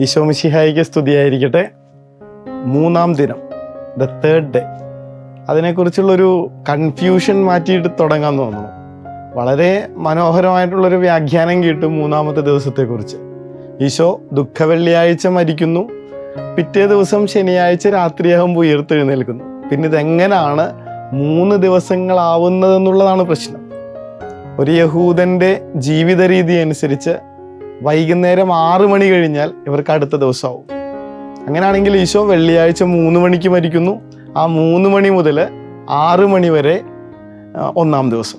ഈശോമിശിഹായിക്ക് സ്തുതിയായിരിക്കട്ടെ. മൂന്നാം ദിനം ദ തേർഡ് ഡേ അതിനെക്കുറിച്ചുള്ളൊരു കൺഫ്യൂഷൻ മാറ്റിയിട്ട് തുടങ്ങാൻ തോന്നുന്നു. വളരെ മനോഹരമായിട്ടുള്ളൊരു വ്യാഖ്യാനം കിട്ടും മൂന്നാമത്തെ ദിവസത്തെക്കുറിച്ച്. ഈശോ ദുഃഖവെള്ളിയാഴ്ച മരിക്കുന്നു. പിറ്റേ ദിവസം ശനിയാഴ്ച രാത്രിയാകുമ്പോൾ ഉയർത്തെഴുന്നേൽക്കുന്നു. പിന്നെ ഇതെങ്ങനെയാണ് മൂന്ന് ദിവസങ്ങളാവുന്നതെന്നുള്ളതാണ് പ്രശ്നം. ഒരു യഹൂദന്റെ ജീവിത രീതി അനുസരിച്ച് വൈകുന്നേരം ആറ് മണി കഴിഞ്ഞാൽ ഇവർക്ക് അടുത്ത ദിവസമാവും. അങ്ങനെയാണെങ്കിൽ ഈശോ വെള്ളിയാഴ്ച മൂന്ന് മണിക്ക് മരിക്കുന്നു. ആ മൂന്ന് മണി മുതൽ ആറ് മണി വരെ ഒന്നാം ദിവസം.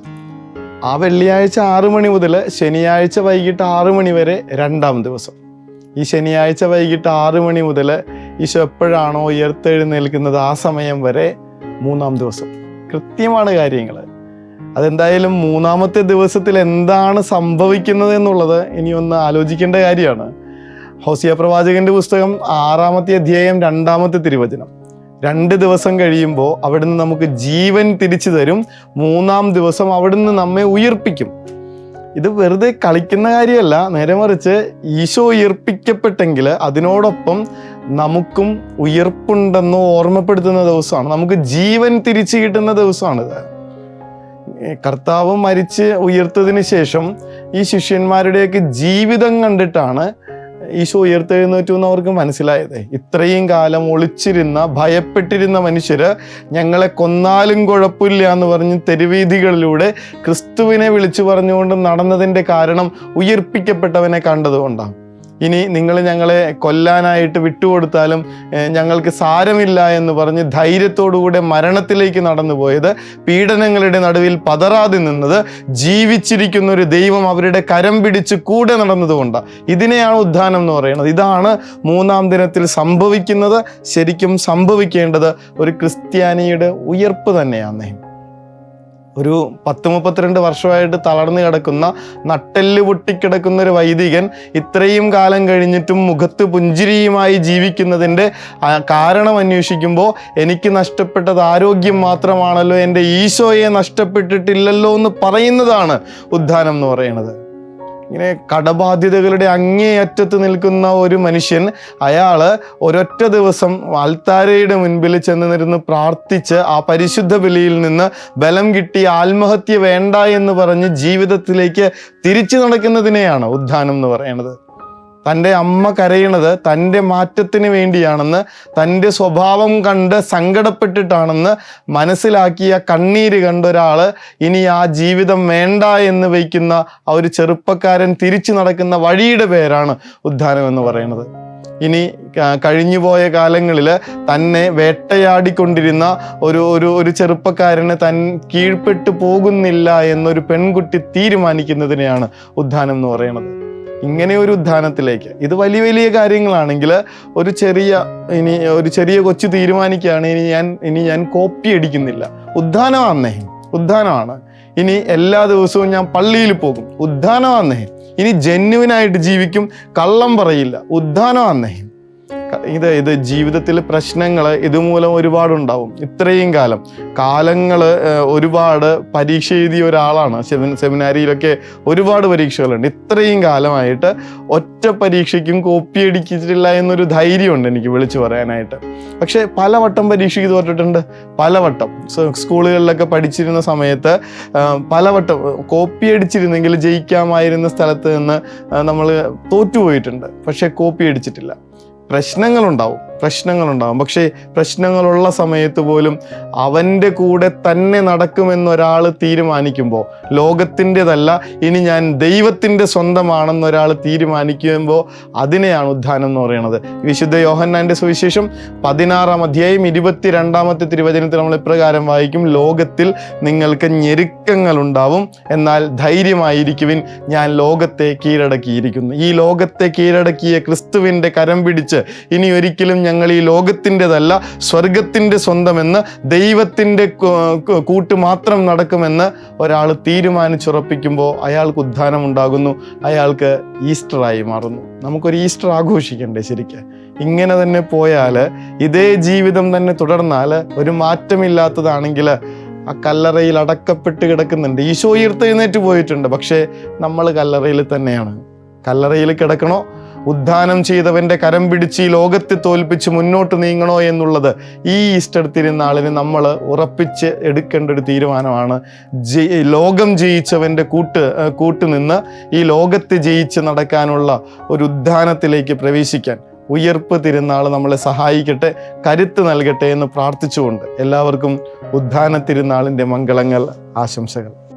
ആ വെള്ളിയാഴ്ച ആറ് മണി മുതൽ ശനിയാഴ്ച വൈകിട്ട് ആറ് മണി വരെ രണ്ടാം ദിവസം. ഈ ശനിയാഴ്ച വൈകിട്ട് ആറ് മണി മുതൽ ഈശോ എപ്പോഴാണോ ഉയർത്തെഴുന്നേൽക്കുന്നത് ആ സമയം വരെ മൂന്നാം ദിവസം. കൃത്യമാണ് കാര്യങ്ങൾ അതെന്തായാലും മൂന്നാമത്തെ ദിവസത്തിൽ എന്താണ് സംഭവിക്കുന്നത് എന്നുള്ളത് ഇനി ഒന്ന് ആലോചിക്കേണ്ട കാര്യമാണ്. ഹോസിയ പ്രവാചകന്റെ പുസ്തകം ആറാമത്തെ അധ്യായം രണ്ടാമത്തെ തിരുവചനം. രണ്ട് ദിവസം കഴിയുമ്പോൾ അവിടുന്ന് നമുക്ക് ജീവൻ തിരിച്ചു തരും. മൂന്നാം ദിവസം അവിടുന്ന് നമ്മെ ഉയർപ്പിക്കും. ഇത് വെറുതെ കളിക്കുന്ന കാര്യമല്ല. നേരെ മറിച്ച് ഈശോ ഉയർപ്പിക്കപ്പെട്ടെങ്കിൽ അതിനോടൊപ്പം നമുക്കും ഉയർപ്പുണ്ടെന്ന് ഓർമ്മപ്പെടുത്തുന്ന ദിവസമാണ്. നമുക്ക് ജീവൻ തിരിച്ചു കിട്ടുന്ന ദിവസമാണിത്. കർത്താവ് മരിച്ച് ഉയർത്തതിന് ശേഷം ഈ ശിഷ്യന്മാരുടെയൊക്കെ ജീവിതം കണ്ടിട്ടാണ് ഈശോ ഉയർത്തെഴുന്നേറ്റു എന്ന് അവർക്ക് മനസ്സിലായത്. ഇത്രയും കാലം ഒളിച്ചിരുന്ന ഭയപ്പെട്ടിരുന്ന മനുഷ്യര് ഞങ്ങളെ കൊന്നാലും കുഴപ്പമില്ല എന്ന് പറഞ്ഞ് തെരുവീതികളിലൂടെ ക്രിസ്തുവിനെ വിളിച്ചു പറഞ്ഞുകൊണ്ട് നടന്നതിന്റെ കാരണം ഉയർപ്പിക്കപ്പെട്ടവനെ കണ്ടതുകൊണ്ടാണ്. ഇനി നിങ്ങൾ ഞങ്ങളെ കൊല്ലാനായിട്ട് വിട്ടുകൊടുത്താലും ഞങ്ങൾക്ക് സാരമില്ല എന്ന് പറഞ്ഞ് ധൈര്യത്തോടുകൂടെ മരണത്തിലേക്ക് നടന്നുപോയത് പീഡനങ്ങളുടെ നടുവിൽ പതറാതെ നിന്നത് ജീവിച്ചിരിക്കുന്ന ഒരു ദൈവം അവരുടെ കരം പിടിച്ച് കൂടെ നടന്നതുകൊണ്ടാണ് ഇതിനെയാണ് ഉദ്ധാനം എന്ന് പറയുന്നത്. ഇതാണ് മൂന്നാം ദിനത്തിൽ സംഭവിക്കുന്നത്. ശരിക്കും സംഭവിക്കേണ്ടത് ഒരു ക്രിസ്ത്യാനിയുടെ ഉയർപ്പ് തന്നെയാണ് ഒരു പത്ത് മുപ്പത്തിരണ്ട് വർഷമായിട്ട് തളർന്നു കിടക്കുന്ന നട്ടെല്ല് പൊട്ടിക്കിടക്കുന്ന ഒരു വൈദികൻ ഇത്രയും കാലം കഴിഞ്ഞിട്ടും മുഖത്ത് പുഞ്ചിരിയുമായി ജീവിക്കുന്നതിന്റെ കാരണം അന്വേഷിക്കുമ്പോൾ എനിക്ക് നഷ്ടപ്പെട്ടത് ആരോഗ്യം മാത്രമാണല്ലോ എന്റെ ഈശോയെ നഷ്ടപ്പെട്ടിട്ടില്ലല്ലോ എന്ന് പറയുന്നതാണ് ഉദ്ധാനം എന്ന് പറയുന്നത്. ഇങ്ങനെ കടബാധ്യതകളുടെ അങ്ങേയറ്റത്ത് നിൽക്കുന്ന ഒരു മനുഷ്യൻ അയാൾ ഒരൊറ്റ ദിവസം അൽത്താരയുടെ മുൻപിൽ ചെന്ന് നിർന്ന് പ്രാർത്ഥിച്ച് ആ പരിശുദ്ധ ബലിയിൽ നിന്ന് ബലം കിട്ടി ആത്മഹത്യ വേണ്ട എന്ന് പറഞ്ഞ് ജീവിതത്തിലേക്ക് തിരിച്ചു നടക്കുന്നതിനെയാണ് ഉദ്ധാനം എന്ന് പറയുന്നത് തന്റെ അമ്മ കരയണത് തന്റെ മാറ്റത്തിന് വേണ്ടിയാണെന്ന് തന്റെ സ്വഭാവം കണ്ട് സങ്കടപ്പെട്ടിട്ടാണെന്ന് മനസ്സിലാക്കിയ കണ്ണീര് കണ്ട ഒരാൾ ഇനി ആ ജീവിതം വേണ്ട എന്ന് വയ്ക്കുന്ന ആ ഒരു ചെറുപ്പക്കാരൻ തിരിച്ചു നടക്കുന്ന വഴിയുടെ പേരാണ് ഉദ്ധാനം എന്ന് പറയുന്നത്. ഇനി കഴിഞ്ഞുപോയ കാലങ്ങളിൽ തന്നെ വേട്ടയാടിക്കൊണ്ടിരുന്ന ഒരു ഒരു ഒരു ചെറുപ്പക്കാരന് തൻ കീഴ്പ്പെട്ടു പോകുന്നില്ല എന്നൊരു പെൺകുട്ടി തീരുമാനിക്കുന്നതിനെയാണ് ഉദ്ധാനം എന്ന് പറയുന്നത്. ഇങ്ങനെ ഒരു ഉദ്ധാനത്തിലേക്ക്. ഇത് വലിയ വലിയ കാര്യങ്ങളാണെങ്കിൽ ഒരു ചെറിയ ഇനി ഒരു ചെറിയ കൊച്ചു തീരുമാനിക്കുകയാണ്. ഇനി ഞാൻ ഇനി ഞാൻ കോപ്പി അടിക്കുന്നില്ല. ഉദ്ധാനമാന്നേ. ഉദ്ധാനമാണ്. ഇനി എല്ലാ ദിവസവും ഞാൻ പള്ളിയിൽ പോകും. ഉദ്ധാനമാന്നേ. ഇനി ജെന്യുവിനായിട്ട് ജീവിക്കും കള്ളം പറയില്ല. ഉദ്ധാനമാന്നേ. ഇത് ഇത് ജീവിതത്തിൽ പ്രശ്നങ്ങൾ ഇതുമൂലം ഒരുപാടുണ്ടാവും. ഇത്രയും കാലം. കാലങ്ങൾ ഒരുപാട് പരീക്ഷ എഴുതിയ ഒരാളാണ്. സെമി സെമിനാരിയിലൊക്കെ ഒരുപാട് പരീക്ഷകളുണ്ട്. ഇത്രയും കാലമായിട്ട് ഒറ്റ പരീക്ഷയ്ക്കും കോപ്പി അടിച്ചിട്ടില്ല എന്നൊരു ധൈര്യമുണ്ട് എനിക്ക് വിളിച്ചു പറയാനായിട്ട്. പക്ഷേ പലവട്ടം പരീക്ഷയ്ക്ക് തോറ്റിട്ടുണ്ട് പലവട്ടം. സ്കൂളുകളിലൊക്കെ പഠിച്ചിരുന്ന സമയത്ത് പലവട്ടം കോപ്പി അടിച്ചിരുന്നെങ്കിൽ ജയിക്കാമായിരുന്ന സ്ഥലത്ത് നിന്ന് നമ്മൾ തോറ്റുപോയിട്ടുണ്ട്. പക്ഷേ കോപ്പി അടിച്ചിട്ടില്ല. പ്രശ്നങ്ങളുണ്ടാവും. പ്രശ്നങ്ങളുണ്ടാവും. പക്ഷേ പ്രശ്നങ്ങളുള്ള സമയത്ത് പോലും അവന്റെ കൂടെ തന്നെ നടക്കുമെന്നൊരാൾ തീരുമാനിക്കുമ്പോൾ ലോകത്തിന്റെതല്ല ഇനി ഞാൻ ദൈവത്തിന്റെ സ്വന്തമാണെന്നൊരാൾ തീരുമാനിക്കുമ്പോൾ അതിനെയാണ് ഉദ്ധാനം എന്ന് പറയുന്നത്. വിശുദ്ധ യോഹന്നാന്റെ സുവിശേഷം പതിനാറാം അധ്യായം ഇരുപത്തിരണ്ടാമത്തെ തിരുവചനത്തിൽ നമ്മൾ ഇപ്രകാരം വായിക്കും ലോകത്തിൽ നിങ്ങൾക്ക് ഞെരുക്കങ്ങൾ ഉണ്ടാവും എന്നാൽ ധൈര്യമായിരിക്കുവിൻ ഞാൻ ലോകത്തെ കീഴടക്കിയിരിക്കുന്നു. ഈ ലോകത്തെ കീഴടക്കിയ ക്രിസ്തുവിന്റെ കരം പിടിച്ച് ഇനി ഒരിക്കലും ഞങ്ങൾ ഈ ലോകത്തിന്റെതല്ല സ്വർഗത്തിന്റെ സ്വന്തമെന്ന് ദൈവത്തിന്റെ കൂട്ട് മാത്രം നടക്കുമെന്ന് ഒരാൾ തീരുമാനിച്ചുറപ്പിക്കുമ്പോൾ അയാൾക്ക് ഉദ്ധാനം ഉണ്ടാകുന്നു അയാൾക്ക് ഈസ്റ്ററായി മാറുന്നു. നമുക്കൊരു ഈസ്റ്റർ ആഘോഷിക്കണ്ടേ ശരിക്കും? ഇങ്ങനെ തന്നെ പോയാൽ ഇതേ ജീവിതം തന്നെ തുടർന്നാൽ ഒരു മാറ്റമില്ലാത്തതാണെങ്കിൽ ആ കല്ലറയിൽ അടക്കപ്പെട്ട് കിടക്കുന്നുണ്ട്. ഈശോ ഉയർത്തെഴുന്നേറ്റ് പോയിട്ടുണ്ട് പക്ഷേ നമ്മൾ കല്ലറയിൽ തന്നെയാണ്. കല്ലറയിൽ കിടക്കണോ? ഉദ്ധാനം ചെയ്തവന്റെ കരം പിടിച്ച് ഈ ലോകത്തെ തോൽപ്പിച്ച് മുന്നോട്ട് നീങ്ങണോ എന്നുള്ളത് ഈ ഈസ്റ്റർ തിരുനാളിന് നമ്മൾ ഉറപ്പിച്ച് എടുക്കേണ്ട ഒരു തീരുമാനമാണ് ലോകം ജയിച്ചവന്റെ കൂട്ട് കൂട്ടുനിന്ന് ഈ ലോകത്തെ ജയിച്ച് നടക്കാനുള്ള ഒരു ഉദ്ധാനത്തിലേക്ക് പ്രവേശിക്കാൻ ഉയർപ്പ് തിരുനാൾ നമ്മളെ സഹായിക്കട്ടെ കരുത്ത് നൽകട്ടെ എന്ന് പ്രാർത്ഥിച്ചുകൊണ്ട് എല്ലാവർക്കും ഉദ്ധാന തിരുനാളിന്റെ മംഗളങ്ങൾ ആശംസകൾ.